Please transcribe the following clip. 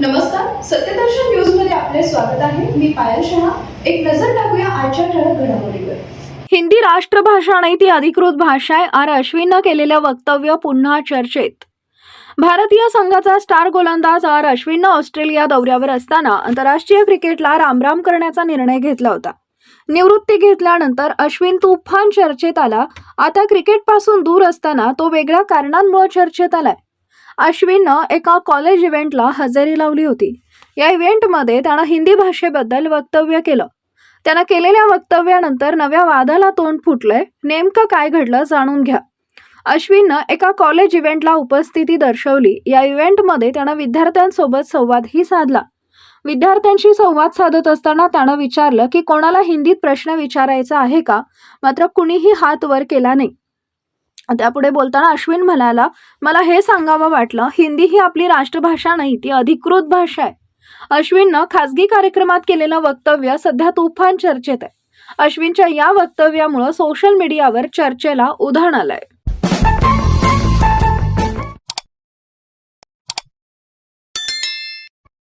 नमस्कार सत्यदर्शन न्यूजमध्ये आपले स्वागत आहे. मी पायल शहा. एक नजर टाकूया आजच्या ठळक घडामोडीवर. हिंदी राष्ट्रभाषा नाही ती अधिकृत भाषा आहे आर अश्विननं केलेलं वक्तव्य पुन्हा चर्चेत. भारतीय संघाचा स्टार गोलंदाज आर अश्विननं ऑस्ट्रेलिया दौऱ्यावर असताना आंतरराष्ट्रीय क्रिकेटला रामराम करण्याचा निर्णय घेतला होता. निवृत्ती घेतल्यानंतर अश्विन तुफान चर्चेत आला. आता क्रिकेटपासून दूर असताना तो वेगळ्या कारणांमुळे चर्चेत आलाय. अश्विननं एका कॉलेज इव्हेंटला हजेरी लावली होती. या इव्हेंटमध्ये त्यानं हिंदी भाषेबद्दल वक्तव्य केलं. त्यानं केलेल्या वक्तव्यानंतर नव्या वादाला तोंड फुटलंय. नेमकं काय घडलं जाणून घ्या. अश्विननं एका कॉलेज इव्हेंटला उपस्थिती दर्शवली. या इव्हेंटमध्ये त्यानं विद्यार्थ्यांसोबत संवादही साधला. विद्यार्थ्यांशी संवाद साधत असताना त्यानं विचारलं की कोणाला हिंदीत प्रश्न विचारायचा आहे का? मात्र कुणीही हात वर केला नाही. त्यापुढे बोलताना अश्विन म्हणाला मला हे सांगावं वाटलं हिंदी ही आपली राष्ट्रभाषा नाही ती अधिकृत भाषा आहे. अश्विननं खासगी कार्यक्रमात केलेलं वक्तव्य सध्या तुफान चर्चेत आहे. अश्विनच्या या वक्तव्यामुळं सोशल मीडियावर चर्चेला उधाण आलंय.